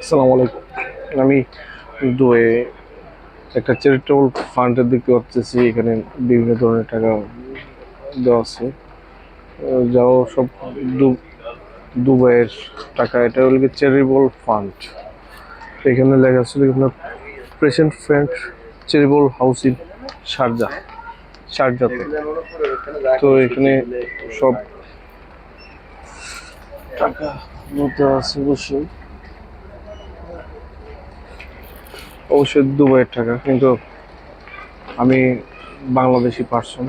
আসসালামু আলাইকুম। আমি দুয়ে একটা চ্যারিটেবল ফান্ডের দেখতে পাচ্ছি এখানে বিভিন্ন ধরনের টাকা দেওয়া আছে। যাও, সব দুবাইয়ের টাকা, এটা হলো চ্যারিটেবল ফান্ড এখানে লেখা আছে আপনার present friend charitable house in Sharjah শারজাতে তো এখানে সব টাকা মতো আছে অবশ্যই। অবশ্যই দুবাইয়ের টাকা, কিন্তু আমি বাংলাদেশি পার্সন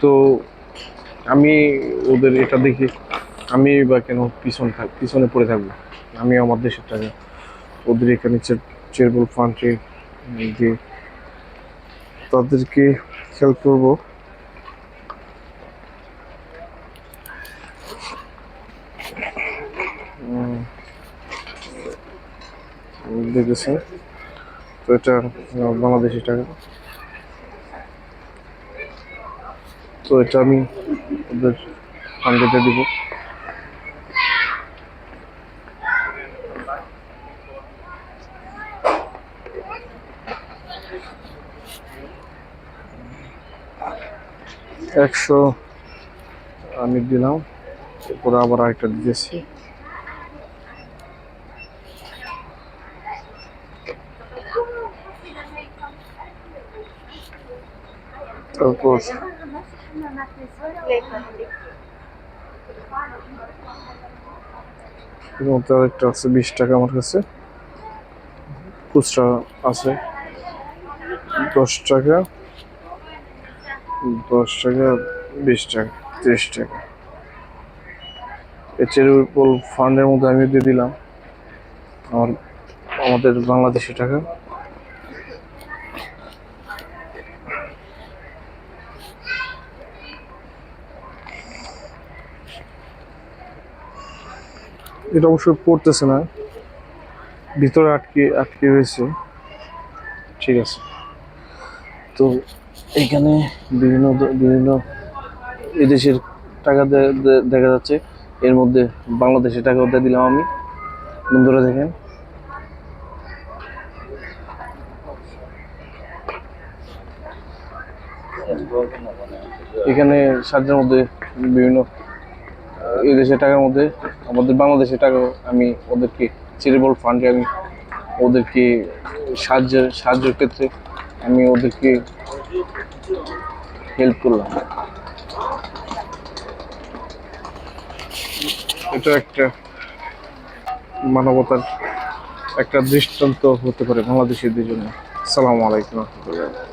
তো আমি ওদের এটা দেখি, আমি বা কেন পিছনে থাক, পিছনে পড়ে থাকব? আমি আমার দেশের টাকা। ওদের এখানে চেয়ারবল ফান্ডে দিয়ে তাদেরকে হেল্প করব। তো এটা বাংলাদেশি টাকা। তো এটা আমি ওদের ফান্ডেতে দিব। একশো আমি দিলাম, এরপরে আবার আরেকটা দিয়েছি তারপর এর মধ্যে আরেকটা আছে, বিশ টাকা আমার কাছে। খুচরা আছে। দশ টাকা দশ টাকা, বিশ টাকা, তিরিশ টাকা। এই চেরিবল ফান্ডের মধ্যে আমি দিয়ে দিলাম। আমার, আমাদের বাংলাদেশি টাকা। এটা অবশ্যই পড়তেছে না। ভিতরে আটকে আটকে রয়েছে। ঠিক আছে। তো এখানে বিভিন্ন বিভিন্ন এদেশের টাকা দেখা যাচ্ছে। এর মধ্যে বাংলাদেশের টাকা দিয়ে দিলাম আমি। বন্ধুরা দেখেন। এখানে সাহায্যের মধ্যে বিভিন্ন এই দেশের টাকার মধ্যে, আমাদের বাংলাদেশের টাকা আমি ওদেরকে চেরিবল ফান্ডে আমি ওদেরকে সাহায্য, সাহায্যের ক্ষেত্রে আমি ওদেরকে হেল্প করলাম। এটা একটা মানবতার একটা দৃষ্টান্ত হতে পারে বাংলাদেশিদের জন্য। সালামু আলাইকুম। রহমতুল্লাহ